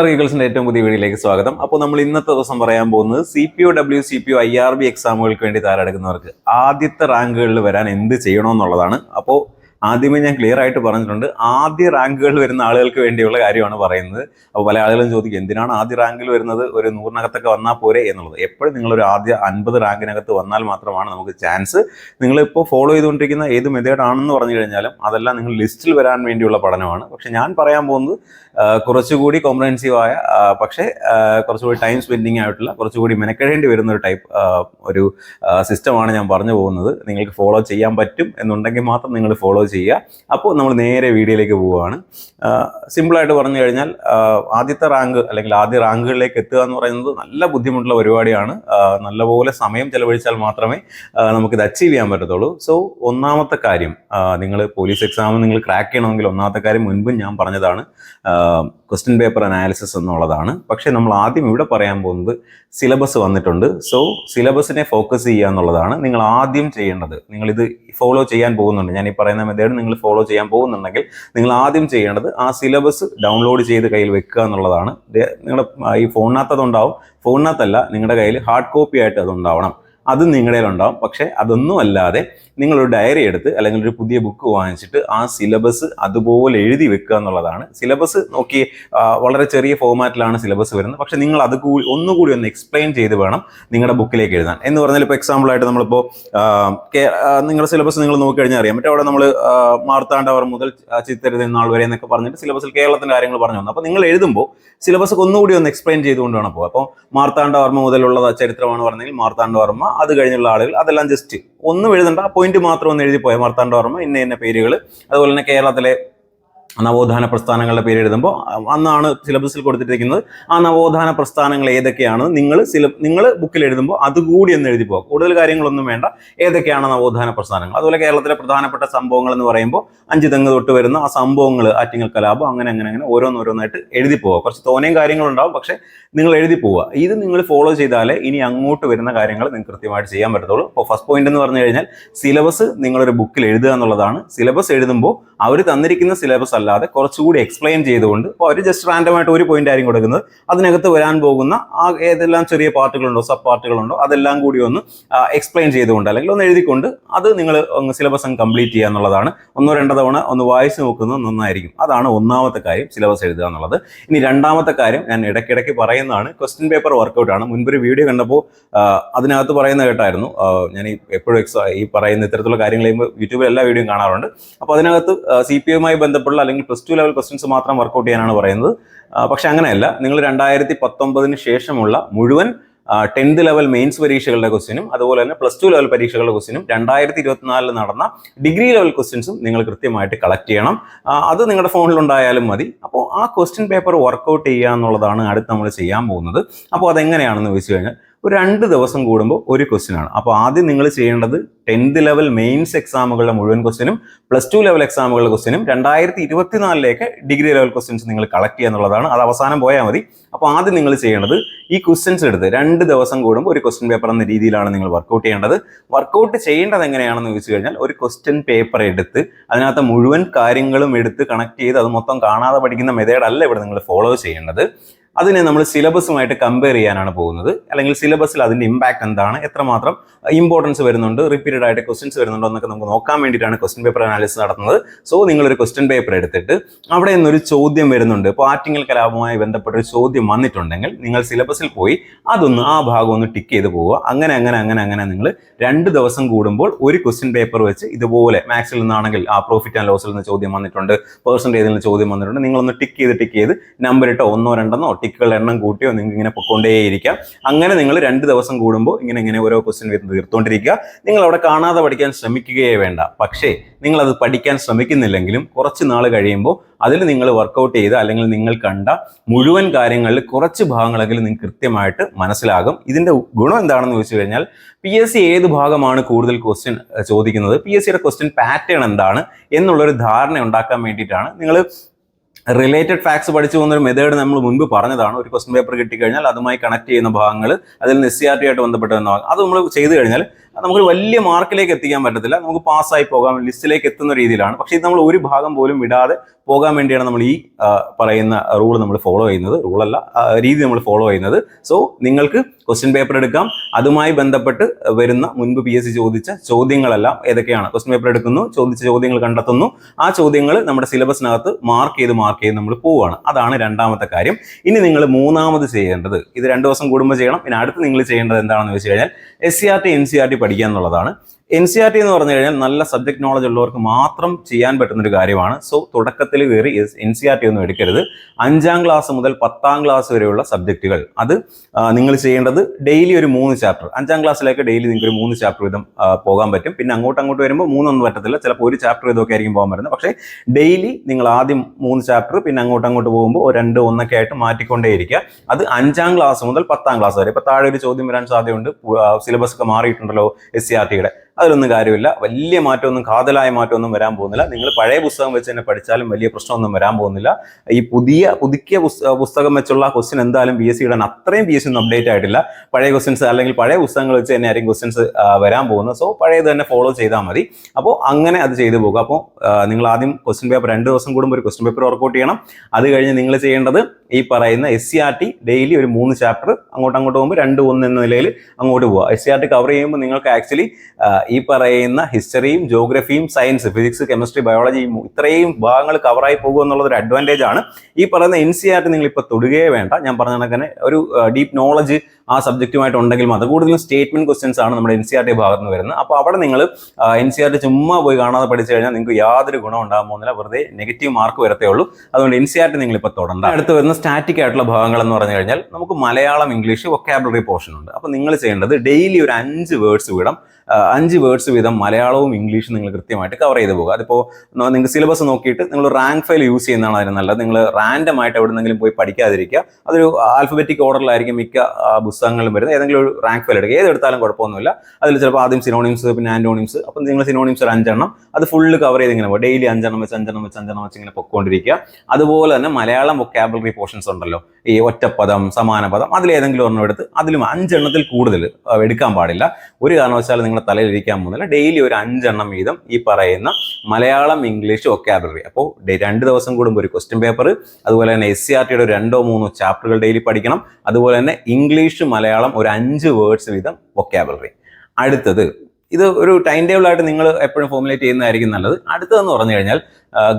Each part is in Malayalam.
ഈഗിൾസിന്റെ ഏറ്റവും പുതിയ വീഡിയോയിലേക്ക് സ്വാഗതം. അപ്പോൾ നമ്മൾ ഇന്നത്തെ ദിവസം പറയാൻ പോകുന്നത് C P O W C P O I R B എക്സാമുകൾക്ക് വേണ്ടി തയ്യാറെടുക്കുന്നവർക്ക് ആദ്യത്തെ റാങ്കുകളിൽ വരാൻ എന്ത് ചെയ്യണമെന്നുള്ളതാണ്. അപ്പോൾ ആദ്യമേ ഞാൻ ക്ലിയർ ആയിട്ട് പറഞ്ഞിട്ടുണ്ട് ആദ്യ റാങ്കുകൾ വരുന്ന ആളുകൾക്ക് വേണ്ടിയുള്ള കാര്യമാണ് പറയുന്നത്. അപ്പോൾ പല ആളുകളും ചോദിക്കും എന്തിനാണ് ആദ്യ റാങ്കിൽ വരുന്നത്? ഒരു നൂറിനകത്തൊക്കെ വന്നാൽ പോരെ എന്നുള്ളത്. എപ്പോഴും നിങ്ങളൊരു ആദ്യ അൻപത് റാങ്കിനകത്ത് വന്നാൽ മാത്രമാണ് നമുക്ക് ചാൻസ് നിങ്ങളിപ്പോൾ ഫോളോ ചെയ്തുകൊണ്ടിരിക്കുന്ന ഏത് മെത്തേഡ് ആണെന്ന് പറഞ്ഞു കഴിഞ്ഞാലും അതെല്ലാം നിങ്ങൾ ലിസ്റ്റിൽ വരാൻ വേണ്ടിയുള്ള പഠനമാണ്. പക്ഷെ ഞാൻ പറയാൻ പോകുന്നത് കുറച്ചുകൂടി കോംപ്രഹെൻസീവായ പക്ഷേ കുറച്ചുകൂടി ടൈം സ്പെൻഡിങ് ആയിട്ടുള്ള കുറച്ചുകൂടി മെനക്കെടേണ്ടി വരുന്ന ഒരു ടൈപ്പ് ഒരു സിസ്റ്റമാണ് ഞാൻ പറഞ്ഞു പോകുന്നത്. നിങ്ങൾക്ക് ഫോളോ ചെയ്യാൻ പറ്റും എന്നുണ്ടെങ്കിൽ മാത്രം നിങ്ങൾ ഫോളോ ചെയ്യുക. അപ്പോൾ നമ്മൾ നേരെ വീഡിയോയിലേക്ക് പോവുകയാണ്. സിമ്പിളായിട്ട് പറഞ്ഞു കഴിഞ്ഞാൽ ആദ്യത്തെ റാങ്ക് അല്ലെങ്കിൽ ആദ്യ റാങ്കുകളിലേക്ക് എത്തുക എന്ന് പറയുന്നത് നല്ല ബുദ്ധിമുട്ടുള്ള പരിപാടിയാണ്. നല്ലപോലെ സമയം ചെലവഴിച്ചാൽ മാത്രമേ നമുക്കിത് അച്ചീവ് ചെയ്യാൻ പറ്റത്തുള്ളൂ. സോ ഒന്നാമത്തെ കാര്യം നിങ്ങൾ പോലീസ് എക്സാം നിങ്ങൾ ക്രാക്ക് ചെയ്യണമെങ്കിൽ ഒന്നാമത്തെ കാര്യം മുൻപും ഞാൻ പറഞ്ഞതാണ്. ക്വസ്റ്റ്യൻ പേപ്പർ അനാലിസിസ് എന്നുള്ളതാണ്. പക്ഷേ നമ്മൾ ആദ്യം ഇവിടെ പറയാൻ പോകുന്നത് സിലബസ് വന്നിട്ടുണ്ട്. സോ സിലബസിനെ ഫോക്കസ് ചെയ്യുക എന്നുള്ളതാണ് നിങ്ങൾ ആദ്യം ചെയ്യേണ്ടത്. നിങ്ങളിത് ഫോളോ ചെയ്യാൻ പോകുന്നുണ്ട്. ഞാൻ ഈ പറയുന്ന മെത്തേഡ് നിങ്ങൾ ഫോളോ ചെയ്യാൻ പോകുന്നുണ്ടെങ്കിൽ നിങ്ങൾ ആദ്യം ചെയ്യേണ്ടത് ആ സിലബസ് ഡൗൺലോഡ് ചെയ്ത് കയ്യിൽ വെക്കുക എന്നുള്ളതാണ്. നിങ്ങളുടെ ഈ ഫോണിനകത്ത് അതുണ്ടാവും. ഫോണിനകത്തല്ല നിങ്ങളുടെ കയ്യിൽ ഹാർഡ് കോപ്പി ആയിട്ട് അതുണ്ടാവണം. അത് നിങ്ങളുടെ ഉണ്ടാവും. പക്ഷേ അതൊന്നും അല്ലാതെ നിങ്ങളൊരു ഡയറി എടുത്ത് അല്ലെങ്കിൽ ഒരു പുതിയ ബുക്ക് വാങ്ങിച്ചിട്ട് ആ സിലബസ് അതുപോലെ എഴുതി വെക്കുക എന്നുള്ളതാണ്. സിലബസ് നോക്കി വളരെ ചെറിയ ഫോമാറ്റിലാണ് സിലബസ് വരുന്നത്. പക്ഷേ നിങ്ങൾ അത് കൂടി ഒന്നുകൂടി ഒന്ന് എക്സ്പ്ലെയിൻ ചെയ്ത് വേണം നിങ്ങളുടെ ബുക്കിലേക്ക് എഴുതാൻ. എന്ന് പറഞ്ഞാൽ ഇപ്പോൾ എക്സാമ്പിളായിട്ട് നമ്മളിപ്പോൾ നിങ്ങളുടെ സിലബസ് നിങ്ങൾ നോക്കിക്കഴിഞ്ഞാൽ അറിയാം. മറ്റേ അവിടെ നമ്മൾ മാർത്താണ്ഡവർ മുതൽ ചിത്തരുത് നാൾ വരെ എന്നൊക്കെ പറഞ്ഞിട്ട് സിലബസിൽ കേരളത്തിന്റെ കാര്യങ്ങൾ പറഞ്ഞു വന്നു. അപ്പോൾ നിങ്ങൾ എഴുതുമ്പോൾ സിലബസ് ഒന്നുകൂടി ഒന്ന് എക്സ്പ്ലെയിൻ ചെയ്തുകൊണ്ട് വേണം പോകുക അപ്പോൾ മാർത്താണ്ഡവർമ്മ മുതലുള്ള ചരിത്രമാണ് പറഞ്ഞെങ്കിൽ മാർത്താണ്ഡവർമ്മ അത് കഴിഞ്ഞുള്ള ആളുകൾ അതെല്ലാം ജസ്റ്റ് ഒന്നും എഴുതണ്ട പോയിന്റ് മാത്രം ഒന്ന് എഴുതി പോയ മാർത്താണ്ഡവർമ്മ ഇന്ന ഇന്ന പേരുകൾ അതുപോലെ തന്നെ കേരളത്തിലെ നവോത്ഥാന പ്രസ്ഥാനങ്ങളുടെ പേര് എഴുതുമ്പോൾ അന്നാണ് സിലബസിൽ കൊടുത്തിരിക്കുന്നത് ആ നവോത്ഥാന പ്രസ്ഥാനങ്ങൾ ഏതൊക്കെയാണ് നിങ്ങൾ സില നിങ്ങൾ ബുക്കിൽ എഴുതുമ്പോൾ അതുകൂടി എന്ന് എഴുതി പോകുക കൂടുതൽ കാര്യങ്ങളൊന്നും വേണ്ട. ഏതൊക്കെയാണ് നവോത്ഥാന പ്രസ്ഥാനങ്ങൾ? അതുപോലെ കേരളത്തിലെ പ്രധാനപ്പെട്ട സംഭവങ്ങൾ എന്ന് പറയുമ്പോൾ അഞ്ച് തെങ്ങ് തൊട്ട് വരുന്ന ആ സംഭവങ്ങൾ ആറ്റിങ്ങൽ കലാപം അങ്ങനെ അങ്ങനെ അങ്ങനെ ഓരോന്നോരോന്നായിട്ട് എഴുതി പോവുക കുറച്ച് തോനെയും കാര്യങ്ങളുണ്ടാവും പക്ഷേ നിങ്ങൾ എഴുതി പോവുക ഇത് നിങ്ങൾ ഫോളോ ചെയ്താലേ ഇനി അങ്ങോട്ട് വരുന്ന കാര്യങ്ങൾ നിങ്ങൾക്ക് കൃത്യമായിട്ട് ചെയ്യാൻ പറ്റത്തുള്ളൂ. അപ്പോൾ ഫസ്റ്റ് പോയിന്റ് എന്ന് പറഞ്ഞു കഴിഞ്ഞാൽ സിലബസ് നിങ്ങളൊരു ബുക്കിൽ എഴുതുക എന്നുള്ളതാണ്. സിലബസ് എഴുതുമ്പോൾ അവർ തന്നിരിക്കുന്ന സിലബസ് അല്ലാതെ കുറച്ചുകൂടി എക്സ്പ്ലെയിൻ ചെയ്തുകൊണ്ട് അപ്പോൾ അവർ ജസ്റ്റ് റാൻഡമായിട്ട് ഒരു പോയിന്റ് ആയിരിക്കും കൊടുക്കുന്നത്. അതിനകത്ത് വരാൻ പോകുന്ന ആ ഏതെല്ലാം ചെറിയ പാർട്ടുകളുണ്ടോ സബ് പാർട്ടുകളുണ്ടോ അതെല്ലാം കൂടി ഒന്ന് എക്സ്പ്ലെയിൻ ചെയ്തുകൊണ്ട് അല്ലെങ്കിൽ ഒന്ന് എഴുതിക്കൊണ്ട് അത് നിങ്ങൾ സിലബസ് അങ്ങ് കംപ്ലീറ്റ് ചെയ്യുക എന്നുള്ളതാണ്. ഒന്നോ രണ്ടോ തവണ ഒന്ന് വായിച്ച് നോക്കുന്നത് നന്നായിരിക്കും. അതാണ് ഒന്നാമത്തെ കാര്യം സിലബസ് എഴുതുക എന്നുള്ളത്. ഇനി രണ്ടാമത്തെ കാര്യം ഞാൻ ഇടയ്ക്കിടയ്ക്ക് പറയുന്നതാണ്. ക്വസ്റ്റ്യൻ പേപ്പർ വർക്കൗട്ട് ആണ്. മുൻപൊരു വീഡിയോ കണ്ടപ്പോൾ അതിനകത്ത് പറയുന്ന കേട്ടായിരുന്നു. ഞാൻ എപ്പോഴും എക്സാ ഈ പറയുന്ന ഇത്തരത്തിലുള്ള കാര്യങ്ങൾ യൂട്യൂബിൽ എല്ലാ വീഡിയോയും കാണാറുണ്ട്. അപ്പോൾ അതിനകത്ത് സി പി എമ്മായി ബന്ധപ്പെട്ടുള്ള അല്ലെങ്കിൽ പ്ലസ് ടു ലെവൽ ക്വസ്റ്റ്യൻസ് മാത്രം വർക്കൗട്ട് ചെയ്യാനാണ് പറയുന്നത്. പക്ഷെ അങ്ങനെയല്ല. നിങ്ങൾ രണ്ടായിരത്തി പത്തൊമ്പതിന് ശേഷമുള്ള മുഴുവൻ ടെൻത്ത് ലെവൽ മെയിൻസ് പരീക്ഷകളുടെ ക്വസ്റ്റിനും അതുപോലെ തന്നെ പ്ലസ് ടു ലെവൽ പരീക്ഷകളുടെ ക്വസ്റ്റിനും രണ്ടായിരത്തി ഇരുപത്തിനാലിൽ നടന്ന ഡിഗ്രി ലെവൽ ക്വസ്റ്റ്യൻസും നിങ്ങൾ കൃത്യമായിട്ട് കളക്ട് ചെയ്യണം. അത് നിങ്ങളുടെ ഫോണിലുണ്ടായാലും മതി. അപ്പോൾ ആ ക്വസ്റ്റ്യൻ പേപ്പർ വർക്കൗട്ട് ചെയ്യുക എന്നുള്ളതാണ് അടുത്ത് നമ്മൾ ചെയ്യാൻ പോകുന്നത്. അപ്പോൾ അതെങ്ങനെയാണെന്ന് ചോദിച്ചു കഴിഞ്ഞാൽ ഒരു രണ്ട് ദിവസം കൂടുമ്പോൾ ഒരു ക്വസ്റ്റ്യൻ ആണ്. അപ്പോൾ ആദ്യം നിങ്ങൾ ചെയ്യേണ്ടത് ടെൻത്ത് ലെവൽ മെയിൻസ് എക്സാമുകളുടെ മുഴുവൻ ക്വസ്റ്റ്യനും പ്ലസ് ടു ലെവൽ എക്സാമുകളുടെ ക്വസ്റ്റ്യനും രണ്ടായിരത്തി ഇരുപത്തിനാലിലേക്ക് ഡിഗ്രി ലെവൽ ക്വസ്റ്റ്യൻസ് നിങ്ങൾ കളക്ട് ചെയ്യുക എന്നുള്ളതാണ്. അത് അവസാനം പോയാൽ മതി. അപ്പോൾ ആദ്യം നിങ്ങൾ ചെയ്യേണ്ടത് ഈ ക്വസ്റ്റ്യൻസ് എടുത്ത് രണ്ട് ദിവസം കൂടുമ്പോൾ ഒരു ക്വസ്റ്റ്യൻ പേപ്പർ എന്ന രീതിയിലാണ് നിങ്ങൾ വർക്കൗട്ട് ചെയ്യേണ്ടത്. വർക്കൗട്ട് ചെയ്യേണ്ടത് എങ്ങനെയാണെന്ന് ചോദിച്ചു കഴിഞ്ഞാൽ ഒരു ക്വസ്റ്റ്യൻ പേപ്പർ എടുത്ത് അതിനകത്ത് മുഴുവൻ കാര്യങ്ങളും എടുത്ത് കണക്ട് ചെയ്ത് അത് മൊത്തം കാണാതെ പഠിക്കുന്ന മെത്തേഡ് അല്ല ഇവിടെ നിങ്ങൾ ഫോളോ ചെയ്യേണ്ടത്. അതിനെ നമ്മൾ സിലബസുമായിട്ട് കമ്പയർ ചെയ്യാനാണ് പോകുന്നത്. അല്ലെങ്കിൽ സിലബസിൽ അതിന്റെ ഇമ്പാക്ട് എന്താണ് എത്രമാത്രം ഇമ്പോർട്ടൻസ് വരുന്നുണ്ട് റിപ്പീറ്റഡ് ആയിട്ട് ക്വസ്റ്റ്യൻസ് വരുന്നുണ്ടോ എന്നൊക്കെ നമുക്ക് നോക്കാൻ വേണ്ടിയിട്ടാണ് ക്വസ്റ്റ്യൻ പേപ്പർ അനാലിസിസ് നടത്തുന്നത്. സോ നിങ്ങളൊരു ക്വസ്റ്റ്യൻ പേപ്പർ എടുത്തിട്ട് അവിടെ നിന്നൊരു ചോദ്യം വരുന്നുണ്ട്. ഇപ്പോൾ ആറ്റിങ്ങൽ കലാപവുമായി ബന്ധപ്പെട്ട ഒരു ചോദ്യം വന്നിട്ടുണ്ടെങ്കിൽ നിങ്ങൾ സിലബസിൽ പോയി അതൊന്ന് ആ ഭാഗം ഒന്ന് ടിക്ക് ചെയ്ത് പോവുക. അങ്ങനെ അങ്ങനെ അങ്ങനെ അങ്ങനെ നിങ്ങൾ രണ്ട് ദിവസം കൂടുമ്പോൾ ഒരു ക്വസ്റ്റ്യൻ പേപ്പർ വെച്ച് ഇതുപോലെ മാത്സിൽ നിന്നാണെങ്കിൽ ആ പ്രോഫിറ്റ് ആൻഡ് ലോസിൽ നിന്ന് ചോദ്യം വന്നിട്ടുണ്ട്. പേഴ്സന്റേജിൽ നിന്ന് ചോദ്യം വന്നിട്ടുണ്ട്. നിങ്ങളൊന്ന് ടിക്ക് ചെയ്ത് ടിക്ക് ചെയ്ത് നമ്പർ ഇട്ടോ ഒന്നോ രണ്ടെന്നോ ടിക്കുകളുടെ എണ്ണം കൂട്ടിയോ നിങ്ങൾക്ക് ഇങ്ങനെ പൊക്കോണ്ടേയിരിക്കാം. അങ്ങനെ നിങ്ങൾ രണ്ട് ദിവസം കൂടുമ്പോൾ ഇങ്ങനെ ഇങ്ങനെ ഓരോ ക്വസ്റ്റ്യൻ വരുന്നത് തീർത്തുകൊണ്ടിരിക്കുക നിങ്ങൾ അവിടെ കാണാതെ പഠിക്കാൻ ശ്രമിക്കുകയേ വേണ്ട. പക്ഷേ നിങ്ങൾ അത് പഠിക്കാൻ ശ്രമിക്കുന്നില്ലെങ്കിലും കുറച്ച് നാൾ കഴിയുമ്പോൾ അതിൽ നിങ്ങൾ വർക്കൗട്ട് ചെയ്ത് അല്ലെങ്കിൽ നിങ്ങൾ കണ്ട മുഴുവൻ കാര്യങ്ങളിൽ കുറച്ച് ഭാഗങ്ങളെങ്കിലും നിങ്ങൾക്ക് കൃത്യമായിട്ട് മനസ്സിലാകും. ഇതിന്റെ ഗുണം എന്താണെന്ന് ചോദിച്ചു കഴിഞ്ഞാൽ പി എസ് സി ഏത് ഭാഗമാണ് കൂടുതൽ ക്വസ്റ്റ്യൻ ചോദിക്കുന്നത്? പി എസ് സിയുടെ ക്വസ്റ്റ്യൻ പാറ്റേൺ എന്താണ്? എന്നുള്ളൊരു ധാരണ ഉണ്ടാക്കാൻ വേണ്ടിയിട്ടാണ് നിങ്ങൾ റിലേറ്റഡ് ഫാക്ട്സ് പഠിച്ചു പോകുന്ന ഒരു മെത്തേഡ് നമ്മൾ മുൻപ് പറഞ്ഞതാണ്. ഒരു ക്വസ്റ്റൻ പേപ്പർ കിട്ടിക്കഴിഞ്ഞാൽ അതുമായി കണക്ട് ചെയ്യുന്ന ഭാഗങ്ങൾ അതിൽ നിന്ന് എസ് സി ആർ ടി ആയിട്ട് ബന്ധപ്പെട്ട ഭാഗം. അത് നമ്മൾ ചെയ്തു കഴിഞ്ഞാൽ നമുക്ക് വലിയ മാർക്കിലേക്ക് എത്തിക്കാൻ പറ്റത്തില്ല. നമുക്ക് പാസ്സായി പോകാൻ ലിസ്റ്റിലേക്ക് എത്തുന്ന രീതിയിലാണ്. പക്ഷേ ഇത് നമ്മൾ ഒരു ഭാഗം പോലും വിടാതെ പോകാൻ വേണ്ടിയാണ് നമ്മൾ ഈ പറയുന്ന റൂൾ നമ്മൾ ഫോളോ ചെയ്യുന്നത്. റൂളല്ല രീതി നമ്മൾ ഫോളോ ചെയ്യുന്നത്. സോ നിങ്ങൾക്ക് ക്വസ്റ്റ്യൻ പേപ്പർ എടുക്കാം. അതുമായി ബന്ധപ്പെട്ട് വരുന്ന മുൻപ് പി എസ് സി ചോദിച്ച ചോദ്യങ്ങളെല്ലാം ഏതൊക്കെയാണ്? ക്വസ്റ്റ്യൻ പേപ്പർ എടുക്കുന്നു ചോദിച്ച ചോദ്യങ്ങൾ കണ്ടെത്തുന്നു. ആ ചോദ്യങ്ങൾ നമ്മുടെ സിലബസിനകത്ത് മാർക്ക് ചെയ്ത് മാർക്ക് ചെയ്ത് നമ്മൾ പോവുകയാണ്. അതാണ് രണ്ടാമത്തെ കാര്യം. ഇനി നിങ്ങൾ മൂന്നാമത് ചെയ്യേണ്ടത് ഇത് രണ്ട് ദിവസം കൂടുമ്പോൾ ചെയ്യണം. പിന്നെ അടുത്ത് നിങ്ങൾ ചെയ്യേണ്ടത് എന്താണെന്ന് വെച്ച് കഴിഞ്ഞാൽ S C R T N C R T പഠിക്കുക എന്നുള്ളതാണ് എൻ സി ആർ ടി എന്ന് പറഞ്ഞു കഴിഞ്ഞാൽ നല്ല സബ്ജക്ട് നോളജ് ഉള്ളവർക്ക് മാത്രം ചെയ്യാൻ പറ്റുന്ന ഒരു കാര്യമാണ്. സോ തുടക്കത്തിൽ കയറി എൻ സി ആർ ടി ഒന്നും എടുക്കരുത്. അഞ്ചാം ക്ലാസ് മുതൽ പത്താം ക്ലാസ് വരെയുള്ള സബ്ജക്റ്റുകൾ അത് നിങ്ങൾ ചെയ്യേണ്ടത് ഡെയിലി ഒരു മൂന്ന് ചാപ്റ്റർ അഞ്ചാം ക്ലാസ്സിലേക്ക് ഡെയിലി നിങ്ങൾക്ക് ഒരു മൂന്ന് ചാപ്റ്റർ വീതം പോകാൻ പറ്റും. പിന്നെ അങ്ങോട്ട് അങ്ങോട്ട് വരുമ്പോൾ മൂന്നൊന്നും പറ്റത്തില്ല. ചിലപ്പോൾ ഒരു ചാപ്റ്റർ വീതമൊക്കെ ആയിരിക്കും പോകാൻ പറ്റുന്നത്. പക്ഷേ ഡെയിലി നിങ്ങൾ ആദ്യം മൂന്ന് ചാപ്റ്റർ പിന്നെ അങ്ങോട്ട് അങ്ങോട്ട് പോകുമ്പോൾ രണ്ട് ഒന്നൊക്കെ ആയിട്ട് മാറ്റിക്കൊണ്ടേയിരിക്കുക. അത് അഞ്ചാം ക്ലാസ് മുതൽ പത്താം ക്ലാസ് വരെ. ഇപ്പോൾ താഴെ ഒരു ചോദ്യം വരാൻ സാധ്യതയുണ്ട്. സിലബസ് ഒക്കെ മാറിയിട്ടുണ്ടല്ലോ എസ് സി ആർ ടിയുടെ അതിലൊന്നും കാര്യമില്ല. വലിയ മാറ്റമൊന്നും കാതലായ മാറ്റമൊന്നും വരാൻ പോകുന്നില്ല. നിങ്ങൾ പഴയ പുസ്തകം വെച്ച് തന്നെ പഠിച്ചാലും വലിയ പ്രശ്നമൊന്നും വരാൻ പോകുന്നില്ല. ഈ പുതിയ പുതുക്കിയ പുസ്തകം വെച്ചുള്ള ക്വസ്റ്റ്യൻ എന്തായാലും പി എസ് സി ഇടാൻ അത്രയും പി എസ് സി ഒന്നും അപ്ഡേറ്റ് ആയിട്ടില്ല. പഴയ ക്വസ്റ്റ്യൻസ് അല്ലെങ്കിൽ പഴയ പുസ്തകങ്ങൾ വെച്ച് തന്നെ ആയിരിക്കും ക്വസ്റ്റ്യൻസ് വരാൻ പോകുന്നത്. സോ പഴയത് തന്നെ ഫോളോ ചെയ്താൽ മതി. അപ്പോൾ അങ്ങനെ അത് ചെയ്തു പോകുക അപ്പോൾ നിങ്ങൾ ആദ്യം ക്വസ്റ്റ്യൻ പേപ്പർ രണ്ട് ദിവസം കൂടുമ്പോൾ ഒരു ക്വസ്റ്റ്യൻ പേപ്പർ വർക്കൗട്ട് ചെയ്യണം. അത് കഴിഞ്ഞ് നിങ്ങൾ ചെയ്യേണ്ടത് ഈ പറയുന്ന S C R T daily ഒരു മൂന്ന് ചാപ്റ്റർ അങ്ങോട്ട് അങ്ങോട്ട് പോകുമ്പോൾ രണ്ട് ഒന്ന് എന്ന നിലയിൽ അങ്ങോട്ട് പോവുക. S C R T cover ചെയ്യുമ്പോൾ നിങ്ങൾക്ക് ആക്ച്വലി ഈ പറയുന്ന ഹിസ്റ്ററിയും ജോഗ്രഫിയും സയൻസ് ഫിസിക്സ് കെമിസ്ട്രി ബയോളജിയും ഇത്രയും ഭാഗങ്ങൾ കവറായി പോകുക എന്നുള്ളത് ഒരു അഡ്വാന്റേജ് ആണ്. ഈ പറയുന്ന എൻ സി ആർ നിങ്ങൾ ഇപ്പോൾ തൊടുകയേ വേണ്ട. ഞാൻ പറഞ്ഞ കണക്കിന് ഒരു ഡീപ്പ് നോളജ് ആ സബ്ജക്റ്റുമായിട്ട് ഉണ്ടെങ്കിൽ മാത്രം. കൂടുതലും സ്റ്റേറ്റ്മെന്റ് ക്വസ്റ്റ്യൻസ് ആണ് നമ്മുടെ എൻ സി ആർ ടി ഭാഗത്ത് നിന്ന് വരുന്നത്. അപ്പോൾ അവിടെ നിങ്ങൾ എൻ സി ആർ ടി ചുമ്മാ പോയി കാണാതെ പഠിച്ചു കഴിഞ്ഞാൽ നിങ്ങൾക്ക് യാതൊരു ഗുണം ഉണ്ടാകാൻ പോകുന്നില്ല. വെറുതെ നെഗറ്റീവ് മാർക്ക് വരത്തേ ഉള്ളൂ. അതുകൊണ്ട് എൻ സി ആർ ടി നിങ്ങൾ ഇപ്പോൾ തുടണ്ട. അടുത്ത് വരുന്ന സ്റ്റാറ്റിക് ആയിട്ടുള്ള ഭാഗങ്ങൾ എന്ന് പറഞ്ഞു കഴിഞ്ഞാൽ നമുക്ക് മലയാളം ഇംഗ്ലീഷ് വൊക്കാബുലറി പോർഷൻ ഉണ്ട്. അപ്പോൾ നിങ്ങൾ ചെയ്യേണ്ടത് ഡെയിലി ഒരു അഞ്ച് വേർഡ്സ് ആ, അഞ്ച് വേർഡ്സ് വീതം മലയാളവും ഇംഗ്ലീഷും നിങ്ങൾ കൃത്യമായിട്ട് കവർ ചെയ്ത് പോകുക അതിപ്പോൾ നിങ്ങൾക്ക് സിലബസ് നോക്കിയിട്ട് നിങ്ങൾ റാങ്ക് ഫയൽ യൂസ് ചെയ്യുന്നതാണ് അതിന് നല്ലത്. നിങ്ങൾ റാൻഡം ആയിട്ട് എവിടെന്നെങ്കിലും പോയി പഠിക്കാതിരിക്കുക. അതൊരു ആൽഫബറ്റിക് ഓർഡറിലായിരിക്കും മിക്ക ആ, പുസ്തകങ്ങളിലും വരുന്നത്. ഏതെങ്കിലും ഒരു റാങ്ക് ഫയൽ എടുക്കുക. ഏതെടുത്താലും കുഴപ്പമൊന്നുമില്ല. അതിൽ ചിലപ്പോൾ ആദ്യം സിനോണിംസ് പിന്നെ ആൻഡോണിംസ് അപ്പം നിങ്ങൾ സിനോണിംസ് ഒരു അഞ്ചെണ്ണം. അത് ഫുള്ള് കവർ ചെയ്ത് ഇങ്ങനെ പോകും ഡെയിലി അഞ്ചെണ്ണം വെച്ച് അഞ്ചെണ്ണം വെച്ച് അഞ്ചെണ്ണം വെച്ച് ഇങ്ങനെ പൊക്കോണ്ടിരിക്കുക. അതുപോലെ തന്നെ മലയാളം വൊക്കാബുലറി പോർഷൻസ് ഉണ്ടല്ലോ. ഈ ഒറ്റപ്പദം സമാനപദം അതിലേതെങ്കിലും ഒരെണ്ണം എടുത്ത് അതിലും അഞ്ചെണ്ണത്തിൽ കൂടുതൽ എടുക്കാൻ പാടില്ല. ഒരു കാരണവശാലും നിങ്ങളുടെ തലയിൽ ഇരിക്കാൻ പോകുന്നില്ല. ഡെയിലി ഒരു അഞ്ചെണ്ണം വീതം ഈ പറയുന്ന മലയാളം ഇംഗ്ലീഷ് വൊക്കാബുലറി അപ്പോൾ രണ്ട് ദിവസം കൂടുമ്പോൾ ഒരു ക്വസ്റ്റ്യൻ പേപ്പർ അതുപോലെ തന്നെ എസ് സി ആർ ടിയുടെ രണ്ടോ മൂന്നോ ചാപ്റ്ററുകൾ ഡെയിലി പഠിക്കണം. അതുപോലെ തന്നെ ഇംഗ്ലീഷ് മലയാളം ഒരു അഞ്ച് വേർഡ്സ് വീതം വൊക്കാബുലറി അടുത്തത് ഇത് ഒരു ടൈം ടേബിൾ ആയിട്ട് നിങ്ങൾ എപ്പോഴും ഫോർമുലേറ്റ് ചെയ്യുന്നതായിരിക്കും നല്ലത്. അടുത്തതെന്ന് പറഞ്ഞു കഴിഞ്ഞാൽ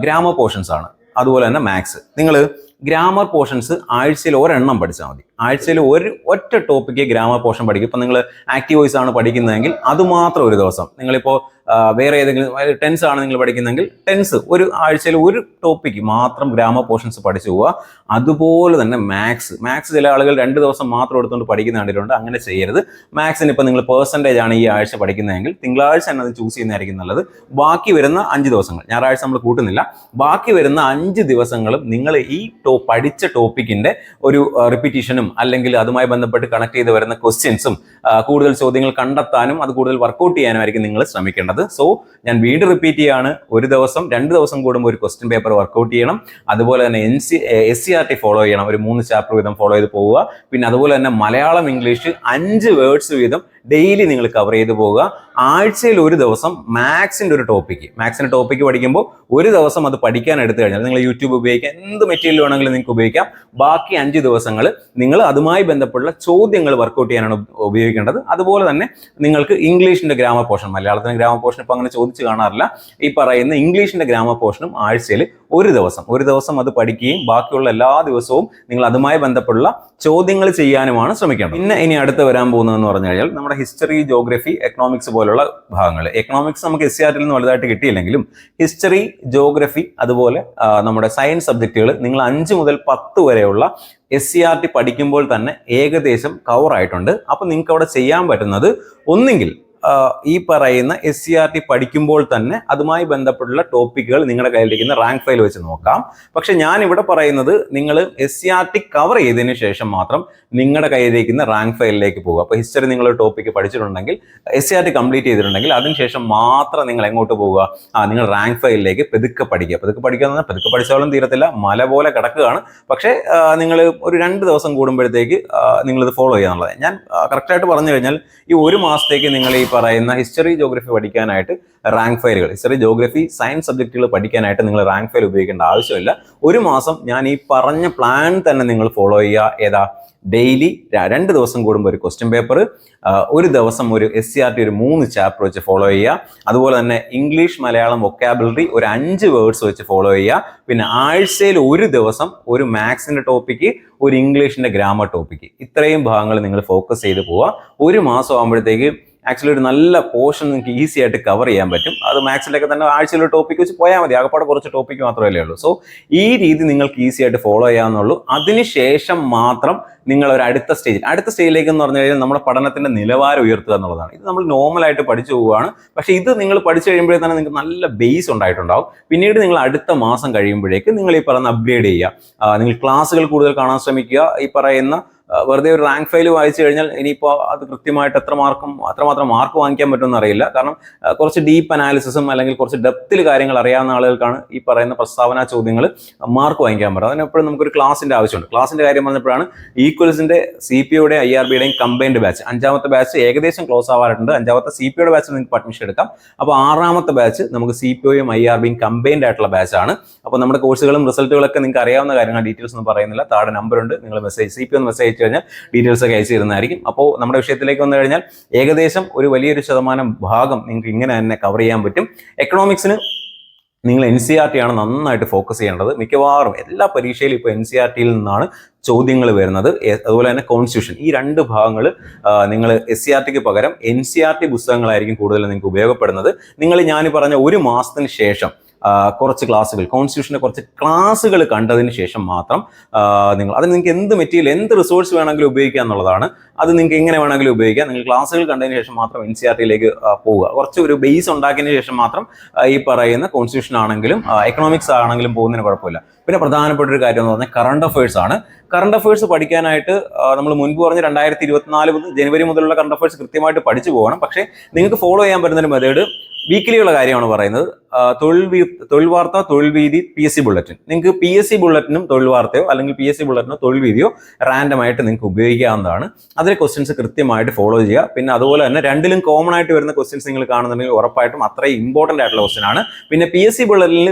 ഗ്രാമർ പോർഷൻസ് ആണ്. അതുപോലെ തന്നെ മാത്സ് നിങ്ങൾ ഗ്രാമർ പോർഷൻസ് ആഴ്ചയിൽ ഒരെണ്ണം പഠിച്ചാൽ മതി. ആഴ്ചയിൽ ഒരു ഒറ്റ ടോപ്പിക്ക് ഗ്രാമർ പോർഷൻ പഠിക്കും. ഇപ്പം നിങ്ങൾ ആക്റ്റീവ് വോയിസ് ആണ് പഠിക്കുന്നതെങ്കിൽ അത് മാത്രം ഒരു ദിവസം. നിങ്ങളിപ്പോൾ വേറെ ഏതെങ്കിലും ടെൻസ് ആണ് നിങ്ങൾ പഠിക്കുന്നതെങ്കിൽ ടെൻസ് ഒരു ആഴ്ചയിൽ ഒരു ടോപ്പിക്ക് മാത്രം ഗ്രാമ പോർഷൻസ് പഠിച്ചു പോവുക. അതുപോലെ തന്നെ മാത്സ് മാത്സ് ചില ആളുകൾ രണ്ട് ദിവസം മാത്രം എടുത്തുകൊണ്ട് പഠിക്കുന്ന കണ്ടിട്ടുണ്ട്. അങ്ങനെ ചെയ്യരുത്. മാത്സിന് ഇപ്പം നിങ്ങൾ പേഴ്സന്റേജ് ആണ് ഈ ആഴ്ച പഠിക്കുന്നതെങ്കിൽ തിങ്കളാഴ്ച തന്നെ അത് ചൂസ് ചെയ്യുന്നതായിരിക്കും നല്ലത്. ബാക്കി വരുന്ന അഞ്ച് ദിവസങ്ങൾ. ഞായറാഴ്ച നമ്മൾ കൂട്ടുന്നില്ല. ബാക്കി വരുന്ന അഞ്ച് ദിവസങ്ങളും നിങ്ങൾ ഈ ടോ പഠിച്ച ടോപ്പിക്കിന്റെ ഒരു റിപ്പീറ്റീഷനും അല്ലെങ്കിൽ അതുമായി ബന്ധപ്പെട്ട് കണക്ട് ചെയ്ത് വരുന്ന ക്വസ്റ്റ്യൻസും കൂടുതൽ ചോദ്യങ്ങൾ കണ്ടെത്താനും അത് കൂടുതൽ വർക്കൗട്ട് ചെയ്യാനുമായിരിക്കും നിങ്ങൾ ശ്രമിക്കേണ്ടത്. സോ ഞാൻ വീണ്ടും റിപ്പീറ്റ് ചെയ്യാണ്. ഒരു ദിവസം രണ്ട് ദിവസം കൂടുമ്പോൾ ഒരു ക്വസ്റ്റ്യൻ പേപ്പർ വർക്കൗട്ട് ചെയ്യണം. അതുപോലെ തന്നെ N C S C R T follow ചെയ്യണം. ഒരു മൂന്ന് ചാപ്റ്റർ വീതം ഫോളോ ചെയ്ത് പോവുക. പിന്നെ അതുപോലെ തന്നെ മലയാളം ഇംഗ്ലീഷ് അഞ്ച് വേർഡ്സ് വീതം ഡെയിലി നിങ്ങൾ കവർ ചെയ്ത് പോവുക. ആഴ്ചയിൽ ഒരു ദിവസം മാത്സിന്റെ ഒരു ടോപ്പിക്ക് മാത്സിന്റെ ടോപ്പിക്ക് പഠിക്കുമ്പോൾ ഒരു ദിവസം അത് പഠിക്കാൻ എടുത്തു കഴിഞ്ഞാൽ നിങ്ങൾ യൂട്യൂബ് ഉപയോഗിക്കാം എന്ത് മെറ്റീരിയൽ വേണമെങ്കിലും നിങ്ങൾക്ക് ഉപയോഗിക്കാം. ബാക്കി അഞ്ച് ദിവസങ്ങൾ നിങ്ങൾ അതുമായി ബന്ധപ്പെട്ടുള്ള ചോദ്യങ്ങൾ വർക്കൗട്ട് ചെയ്യാനാണ് ഉപയോഗിക്കേണ്ടത്. അതുപോലെ തന്നെ നിങ്ങൾക്ക് ഇംഗ്ലീഷിന്റെ ഗ്രാമർ പോർഷൻ മലയാളത്തിന്റെ ഗ്രാമർ പോർഷൻ ഇപ്പോൾ അങ്ങനെ ചോദിച്ചു കാണാറില്ല. ഈ പറയുന്ന ഇംഗ്ലീഷിന്റെ ഗ്രാമർ പോർഷനും ആഴ്ചയിൽ ഒരു ദിവസം. ഒരു ദിവസം അത് പഠിക്കുകയും ബാക്കിയുള്ള എല്ലാ ദിവസവും നിങ്ങൾ അതുമായി ബന്ധപ്പെട്ടുള്ള ചോദ്യങ്ങൾ ചെയ്യാനുമാണ് ശ്രമിക്കേണ്ടത്. പിന്നെ ഇനി അടുത്ത് വരാൻ പോകുന്നതെന്ന് പറഞ്ഞു കഴിഞ്ഞാൽ നമ്മുടെ ഹിസ്റ്ററി ജോഗ്രഫി എക്കണോമിക്സ് പോലുള്ള ഭാഗങ്ങൾ. എക്കണോമിക്സ് നമുക്ക് എസ് സി ആറിൽ നിന്ന് വലുതായിട്ട് കിട്ടിയില്ലെങ്കിലും ഹിസ്റ്ററി ജോഗ്രഫി അതുപോലെ നമ്മുടെ സയൻസ് സബ്ജക്റ്റുകൾ നിങ്ങൾ അഞ്ച് മുതൽ പത്ത് വരെയുള്ള എസ് സി ആർ ടി പഠിക്കുമ്പോൾ തന്നെ ഏകദേശം കവർ ആയിട്ടുണ്ട്. അപ്പോൾ നിങ്ങൾക്ക് അവിടെ ചെയ്യാൻ പറ്റുന്നത് ഒന്നെങ്കിൽ ആ, ഈ പറയുന്ന എസ് സി ആർ ടി പഠിക്കുമ്പോൾ തന്നെ അതുമായി ബന്ധപ്പെട്ടുള്ള ടോപ്പിക്കുകൾ നിങ്ങളുടെ കയ്യിലിരിക്കുന്ന റാങ്ക് ഫയൽ വെച്ച് നോക്കാം. പക്ഷെ ഞാൻ ഇവിടെ പറയുന്നത് നിങ്ങൾ S C R T cover ചെയ്തതിന് ശേഷം മാത്രം നിങ്ങളുടെ കയ്യിലിരിക്കുന്ന റാങ്ക് ഫയലിലേക്ക് പോകുക. അപ്പോൾ ഹിസ്റ്ററി നിങ്ങൾ ടോപ്പിക്ക് പഠിച്ചിട്ടുണ്ടെങ്കിൽ S C R T complete ചെയ്തിട്ടുണ്ടെങ്കിൽ അതിനുശേഷം മാത്രം നിങ്ങൾ എങ്ങോട്ട് പോവുക ആ നിങ്ങൾ റാങ്ക് ഫയലിലേക്ക് പെതുക്കെ പഠിക്കുക. പെതുക്കെ പഠിക്കുക എന്ന് പറഞ്ഞാൽ പെതുക്കെ പഠിച്ചാലും തീരത്തില്ല. മല പോലെ കിടക്കുകയാണ്. പക്ഷേ നിങ്ങൾ ഒരു രണ്ട് ദിവസം കൂടുമ്പോഴത്തേക്ക് നിങ്ങളിത് ഫോളോ ചെയ്യാന്നുള്ളത് ഞാൻ കറക്റ്റായിട്ട് പറഞ്ഞു കഴിഞ്ഞാൽ ഈ ഒരു മാസത്തേക്ക് നിങ്ങൾ ഈ പറയുന്ന ഹിസ്റ്ററി ജോഗ്രഫി പഠിക്കാനായിട്ട് റാങ്ക് ഫയലുകൾ ഹിസ്റ്ററി ജോഗ്രഫി സയൻസ് സബ്ജക്റ്റുകൾ പഠിക്കാനായിട്ട് നിങ്ങൾ റാങ്ക് ഫയൽ ഉപയോഗിക്കേണ്ട ആവശ്യമില്ല. ഒരു മാസം ഞാൻ ഈ പറഞ്ഞ പ്ലാൻ തന്നെ നിങ്ങൾ ഫോളോ ചെയ്യുക. ഏതാ? ഡെയിലി രണ്ട് ദിവസം കൂടുമ്പോൾ ഒരു ക്വസ്റ്റ്യൻ പേപ്പർ ഒരു ദിവസം ഒരു എസ് സി ആർ ടി ഒരു മൂന്ന് ചാപ്റ്റർ വെച്ച് ഫോളോ ചെയ്യുക. അതുപോലെ തന്നെ ഇംഗ്ലീഷ് മലയാളം വൊക്കാബിലറി ഒരു അഞ്ച് വേർഡ്സ് വെച്ച് ഫോളോ ചെയ്യുക. പിന്നെ ആഴ്ചയിൽ ഒരു ദിവസം ഒരു മാത്സിന്റെ ടോപ്പിക്ക് ഒരു ഇംഗ്ലീഷിന്റെ ഗ്രാമർ ടോപ്പിക്ക് ഇത്രയും ഭാഗങ്ങൾ നിങ്ങൾ ഫോക്കസ് ചെയ്ത് പോവുക. ഒരു മാസം ആകുമ്പോഴത്തേക്ക് ആക്ച്വലി ഒരു നല്ല പോർഷൻ നിങ്ങൾക്ക് ഈസി ആയിട്ട് കവർ ചെയ്യാൻ പറ്റും. അത് മാത്സിലൊക്കെ തന്നെ ആഴ്ചയിലൊരു ടോപ്പിക്ക് വെച്ച് പോയാൽ മതി. ആകപ്പാടെ കുറച്ച് ടോപ്പിക്ക് മാത്രമല്ലേ ഉള്ളൂ. സോ ഈ രീതി നിങ്ങൾക്ക് ഈസി ആയിട്ട് ഫോളോ ചെയ്യാവുന്നുള്ളൂ അതിനുശേഷം മാത്രം നിങ്ങൾ ഒരു അടുത്ത സ്റ്റേജിൽ അടുത്ത സ്റ്റേജിലേക്ക് എന്ന് പറഞ്ഞു കഴിഞ്ഞാൽ നമ്മുടെ പഠനത്തിന്റെ നിലവാരം ഉയർത്തുക എന്നുള്ളതാണ്. ഇത് നമ്മൾ നോർമൽ ആയിട്ട് പഠിച്ചു പോവുകയാണ്. പക്ഷേ ഇത് നിങ്ങൾ പഠിച്ചു കഴിയുമ്പോഴേ തന്നെ നിങ്ങൾക്ക് നല്ല ബേസ് ഉണ്ടായിട്ടുണ്ടാവും. പിന്നീട് നിങ്ങൾ അടുത്ത മാസം കഴിയുമ്പോഴേക്ക് നിങ്ങൾ ഈ പറയുന്ന അപ്ഗ്രേഡ് ചെയ്യുക. നിങ്ങൾ ക്ലാസ്സുകൾ കൂടുതൽ കാണാൻ ശ്രമിക്കുക. ഈ പറയുന്ന വെറുതെ ഒരു റാങ്ക് ഫയൽ വായിച്ചു കഴിഞ്ഞാൽ ഇനിയിപ്പോൾ അത് കൃത്യമായിട്ട് എത്ര മാർക്കും അത്രമാത്രം മാർക്ക് വാങ്ങിക്കാൻ പറ്റുമെന്ന് അറിയില്ല. കാരണം കുറച്ച് ഡീപ്പ് അനാലിസിസും അല്ലെങ്കിൽ കുറച്ച് ഡെപ്തിൽ കാര്യങ്ങൾ അറിയാവുന്ന ആളുകൾക്കാണ് ഈ പറയുന്ന പ്രസ്താവന ചോദ്യങ്ങൾ മാർക്ക് വാങ്ങിക്കാൻ പറ്റും അതിനെപ്പോഴും നമുക്കൊരു ക്ലാസിന്റെ ആവശ്യമുണ്ട്. ക്ലാസിന്റെ കാര്യം പറഞ്ഞപ്പോഴാണ് ഈക്വൽസിന്റെ സി പി യുടെ ഐ ആർ ബിയുടെയും കമ്പൈൻഡ് ബാച്ച് അഞ്ചാമത്തെ ബാച്ച് ഏകദേശം ക്ലോസ് ആവാറുണ്ട്. അഞ്ചാമത്തെ സി പി യുടെ ബാച്ച് നിങ്ങൾക്ക് അഡ്മിഷൻ എടുക്കാം. അപ്പോൾ ആറാമത്തെ ബാച്ച് നമുക്ക് സി പി ഒയും ഐ ആർ ബിയും കമ്പൈൻഡ് ആയിട്ടുള്ള ബാച്ചാണ് അപ്പോൾ നമ്മുടെ കോഴ്സുകളും റിസൾട്ടുകളൊക്കെ നിങ്ങൾക്ക് അറിയാവുന്ന കാര്യങ്ങൾ ഡീറ്റെയിൽസ് ഒന്നും പറയുന്നില്ല. താഴെ നമ്പർ ഉണ്ട്. നിങ്ങൾ മെസ്സേജ് സി പി ഒന്ന് മെസ്സേജ് കഴിഞ്ഞാൽ ഡീറ്റെയിൽസ് ഒക്കെ അയച്ചു തരുന്നതായിരിക്കും. അപ്പോൾ നമ്മുടെ വിഷയത്തിലേക്ക് വന്നു കഴിഞ്ഞാൽ ഏകദേശം ഒരു വലിയൊരു ശതമാനം ഭാഗം നിങ്ങൾക്ക് ഇങ്ങനെ തന്നെ കവർ ചെയ്യാൻ പറ്റും. എക്കണോമിക്സിന് നിങ്ങൾ എൻ സി ആർ ടി ആണ് നന്നായിട്ട് ഫോക്കസ് ചെയ്യേണ്ടത്. മിക്കവാറും എല്ലാ പരീക്ഷയിലും ഇപ്പോൾ എൻ സി ആർ ടിയിൽ നിന്നാണ് ചോദ്യങ്ങൾ വരുന്നത്. അതുപോലെ തന്നെ കോൺസ്റ്റിറ്റ്യൂഷൻ ഈ രണ്ട് ഭാഗങ്ങൾ നിങ്ങൾ എസ് സി ആർ ടിക്ക് പകരം എൻ സി ആർ ടി പുസ്തകങ്ങളായിരിക്കും കൂടുതൽ നിങ്ങൾക്ക് ഉപയോഗപ്പെടുന്നത്. നിങ്ങൾ ഞാൻ പറഞ്ഞ ഒരു മാസത്തിന് ശേഷം കുറച്ച് ക്ലാസ്സുകൾ കോൺസ്റ്റിറ്റ്യൂഷന്റെ കുറച്ച് ക്ലാസ്സുകൾ കണ്ടതിന് ശേഷം മാത്രം നിങ്ങൾ അതിന് നിങ്ങൾക്ക് എന്ത് മെറ്റീരിയൽ എന്ത് റിസോഴ്സ് വേണമെങ്കിലും ഉപയോഗിക്കുക എന്നുള്ളതാണ്. അത് നിങ്ങൾക്ക് എങ്ങനെ വേണമെങ്കിലും ഉപയോഗിക്കാം. നിങ്ങൾ ക്ലാസ്സുകൾ കണ്ടതിന് ശേഷം മാത്രം എൻ സി ആർ ടിയിലേക്ക് പോവുക. കുറച്ച് ഒരു ബേസ് ഉണ്ടാക്കിയതിന് ശേഷം മാത്രം ഈ പറയുന്ന കോൺസ്റ്റിറ്റ്യൂഷൻ ആണെങ്കിലും എക്കണോമിക്സ് ആണെങ്കിലും പോകുന്നതിന് കുഴപ്പമില്ല. പിന്നെ പ്രധാനപ്പെട്ട ഒരു കാര്യം എന്ന് പറഞ്ഞാൽ കറണ്ട് അഫയേഴ്സ് ആണ്. കറണ്ട് അഫയേഴ്സ് പഠിക്കാനായിട്ട് നമ്മൾ മുൻപ് പറഞ്ഞ രണ്ടായിരത്തി ഇരുപത്തിനാല് മുതൽ ജനുവരി മുതലുള്ള കറണ്ട് അഫയേഴ്സ് കൃത്യമായിട്ട് പഠിച്ചു പോകണം. പക്ഷേ നിങ്ങൾക്ക് ഫോളോ ചെയ്യാൻ പറ്റുന്ന ഒരു മെത്തേഡ് വീക്കിലിയുള്ള കാര്യമാണ് പറയുന്നത്. തൊഴിൽ തൊഴിൽ വാർത്ത തൊഴിൽ വീതി പി എസ് സി ബുള്ളറ്റിൻ നിങ്ങൾക്ക് പി എസ് സി ബുള്ളറ്റിനും തൊഴിൽ വാർത്തയോ അല്ലെങ്കിൽ പി എസ് സി ബുള്ളറ്റിനോ തൊഴിൽ വീതിയോ റാൻഡം ആയിട്ട് നിങ്ങൾക്ക് ഉപയോഗിക്കാവുന്നതാണ്. അതിലെ ക്വസ്റ്റ്യൻസ് കൃത്യമായിട്ട് ഫോളോ ചെയ്യുക. പിന്നെ അതുപോലെ തന്നെ രണ്ടിലും കോമൺ ആയിട്ട് വരുന്ന ക്വസ്റ്റ്യൻസ് നിങ്ങൾ കാണുന്നുണ്ടെങ്കിൽ ഉറപ്പായിട്ടും അത്രയും ഇമ്പോർട്ടന്റ് ആയിട്ടുള്ള ക്വസ്റ്റ്യൻ ആണ്. പിന്നെ പി എസ് സി ബുള്ളറ്റിൽ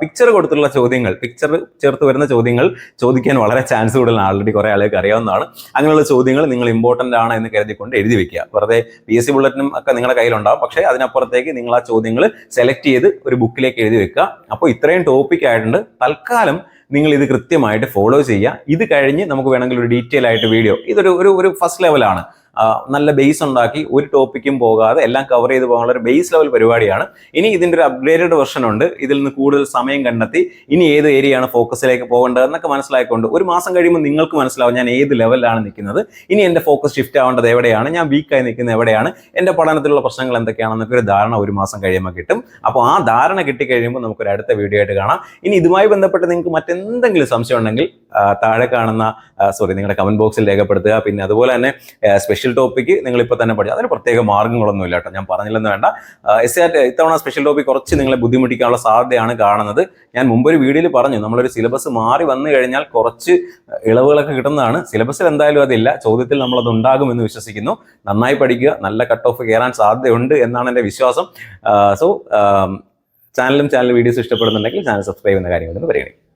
പിക്ചർ കൊടുത്തുള്ള ചോദ്യങ്ങൾ പിക്ചർ ചേർത്ത് വരുന്ന ചോദ്യങ്ങൾ ചോദിക്കാൻ വളരെ ചാൻസ് കൂടുതലാണ്. ആൾറെഡി കുറേ ആളുകൾക്ക് അറിയാവുന്നതാണ്. അങ്ങനെയുള്ള ചോദ്യങ്ങൾ നിങ്ങൾ ഇമ്പോർട്ടന്റ് ആണ് എന്ന് കരുതിക്കൊണ്ട് എഴുതി വെക്കുക. വെറുതെ പി എസ് സി ബുള്ളറ്റിനും ഒക്കെ നിങ്ങളുടെ കയ്യിലുണ്ടാവും. പക്ഷേ അതിനപ്പുറത്തേക്ക് നിങ്ങൾ ആ ചോദ്യങ്ങൾ സെലക്ട് ചെയ്ത് ഒരു ബുക്കിലേക്ക് എഴുതി വെക്കുക. അപ്പോൾ ഇത്രയും ടോപ്പിക് ആയിട്ടുണ്ട്. തൽക്കാലം നിങ്ങൾ ഇത് കൃത്യമായിട്ട് ഫോളോ ചെയ്യുക. ഇത് കഴിഞ്ഞ് നമുക്ക് വേണമെങ്കിൽ ഒരു ഡീറ്റെയിൽ ആയിട്ട് വീഡിയോ ഇതൊരു ഒരു ഫസ്റ്റ് ലെവലാണ് നല്ല ബേസ് ഉണ്ടാക്കി ഒരു ടോപ്പിക്കും പോകാതെ എല്ലാം കവർ ചെയ്ത് പോകാനുള്ള ഒരു ബേസ് ലെവൽ പരിപാടിയാണ്. ഇനി ഇതിന്റെ ഒരു അപ്ഗ്രേഡഡ് വെർഷൻ ഉണ്ട്. ഇതിൽ നിന്ന് കൂടുതൽ സമയം കണ്ടെത്തി ഇനി ഏത് ഏരിയയാണ് ഫോക്കസിലേക്ക് പോകേണ്ടത് എന്നൊക്കെ മനസ്സിലാക്കിക്കൊണ്ട് ഒരു മാസം കഴിയുമ്പോൾ നിങ്ങൾക്ക് മനസ്സിലാവും ഞാൻ ഏത് ലെവലിലാണ് നിൽക്കുന്നത്. ഇനി എന്റെ ഫോക്കസ് ഷിഫ്റ്റ് ആവേണ്ടത് എവിടെയാണ്? ഞാൻ വീക്കായി നിൽക്കുന്നത് എവിടെയാണ്? എന്റെ പഠനത്തിലുള്ള പ്രശ്നങ്ങൾ എന്തൊക്കെയാണെന്നൊക്കെ ഒരു ധാരണ ഒരു മാസം കഴിയുമ്പോൾ കിട്ടും. അപ്പോൾ ആ ധാരണ കിട്ടിക്കഴിയുമ്പോൾ നമുക്കൊരു അടുത്ത വീഡിയോ ആയിട്ട് കാണാം. ഇനി ഇതുമായി ബന്ധപ്പെട്ട് നിങ്ങൾക്ക് മറ്റെന്തെങ്കിലും സംശയം ഉണ്ടെങ്കിൽ താഴെ കാണുന്ന സോറി നിങ്ങളുടെ കമന്റ് ബോക്സിൽ രേഖപ്പെടുത്തുക. പിന്നെ അതുപോലെ തന്നെ സ്പെഷ്യൽ ടോപ്പിക്ക് നിങ്ങൾ ഇപ്പോൾ തന്നെ പഠിച്ചു. അതിന് പ്രത്യേക മാർഗങ്ങളൊന്നും ഇല്ല കേട്ടോ. ഞാൻ പറഞ്ഞില്ലെന്ന് വേണ്ട. എസ് ആർ ഇത്തവണ സ്പെഷ്യൽ ടോപ്പിക് കുറച്ച് നിങ്ങളെ ബുദ്ധിമുട്ടിക്കാനുള്ള സാധ്യതയാണ് കാണുന്നത്. ഞാൻ മുമ്പൊരു വീഡിയോയിൽ പറഞ്ഞു നമ്മളൊരു സിലബസ് മാറി വന്നു കഴിഞ്ഞാൽ കുറച്ച് ഇളവുകളൊക്കെ കിട്ടുന്നതാണ്. സിലബസിൽ എന്തായാലും അതില്ല. ചോദ്യത്തിൽ നമ്മളത് ഉണ്ടാകുമെന്ന് വിശ്വസിക്കുന്നു. നന്നായി പഠിക്കുക നല്ല കട്ട് ഓഫ് കയറാൻ സാധ്യതയുണ്ട് എന്നാണ് എന്റെ വിശ്വാസം. സോ ചാനലും ചാനൽ വീഡിയോസ് ഇഷ്ടപ്പെടുന്നുണ്ടെങ്കിൽ ചാനൽ സബ്സ്ക്രൈബ് ചെയ്യുന്ന കാര്യങ്ങളൊന്ന് പരിഗണിക്കും